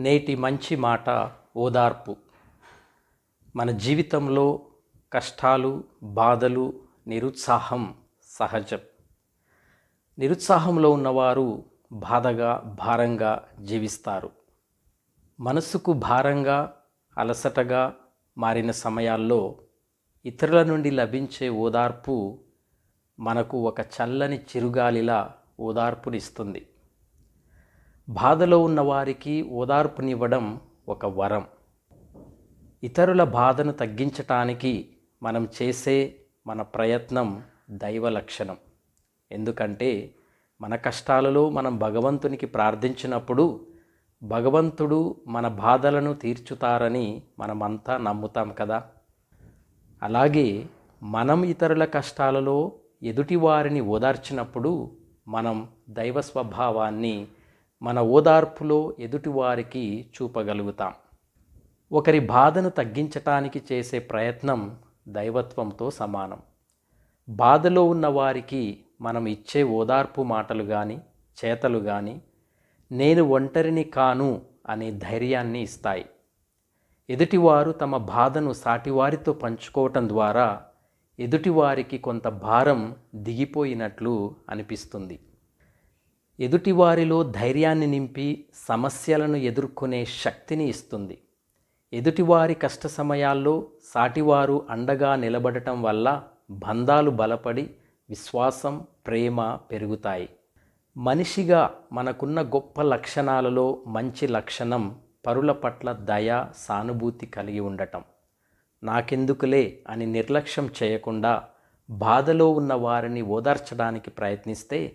నేటి మంచి మాట ఓదార్పు. మన జీవితంలో కష్టాలు బాధలు నిరుత్సాహం సహజం. నిరుత్సాహంలో ఉన్నవారు బాధగా భారంగా జీవిస్తారు. మనసుకు భారంగా అలసటగా మారిన సమయాల్లో ఇతరుల నుండి లభించే ఓదార్పు మనకు ఒక చల్లని చిరుగాలిలా ఓదార్పునిస్తుంది. బాధలో ఉన్న వారికి ఓదార్పునివ్వడం ఒక వరం. ఇతరుల బాధను తగ్గించటానికి మనం చేసే మన ప్రయత్నం దైవ లక్షణం. ఎందుకంటే మన కష్టాలలో మనం భగవంతునికి ప్రార్థించినప్పుడు భగవంతుడు మన బాధలను తీర్చుతారని మనమంతా నమ్ముతాం కదా. అలాగే మనం ఇతరుల కష్టాలలో ఎదుటివారిని ఓదార్చినప్పుడు మనం దైవ స్వభావాన్ని మన ఓదార్పులో ఎదుటివారికి చూపగలుగుతాం. ఒకరి బాధను తగ్గించటానికి చేసే ప్రయత్నం దైవత్వంతో సమానం. బాధలో ఉన్న వారికి మనం ఇచ్చే ఓదార్పు మాటలు కానీ చేతలు కానీ నేను ఒంటరిని కాను అనే ధైర్యాన్ని ఇస్తాయి. ఎదుటివారు తమ బాధను సాటివారితో పంచుకోవటం ద్వారా ఎదుటివారికి కొంత భారం దిగిపోయినట్లు అనిపిస్తుంది. ఎదుటివారిలో ధైర్యాన్ని నింపి సమస్యలను ఎదుర్కొనే శక్తిని ఇస్తుంది. ఎదుటివారి కష్ట సమయాల్లో సాటివారు అండగా నిలబడటం వల్ల బంధాలు బలపడి విశ్వాసం ప్రేమ పెరుగుతాయి. మనిషిగా మనకున్న గొప్ప లక్షణాలలో మంచి లక్షణం పరుల పట్ల దయ సానుభూతి కలిగి ఉండటం. నాకెందుకులే అని నిర్లక్ష్యం చేయకుండా బాధలో ఉన్న వారిని ఓదార్చడానికి ప్రయత్నిస్తే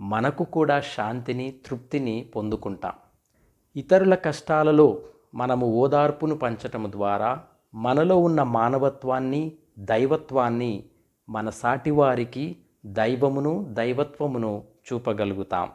మనకు కూడా శాంతిని తృప్తిని పొందుకుంటాం. ఇతరుల కష్టాలలో మనము ఓదార్పును పంచటం ద్వారా మనలో ఉన్న మానవత్వాన్ని దైవత్వాన్ని మన సాటివారికి దైవమును దైవత్వమును చూపగలుగుతాం.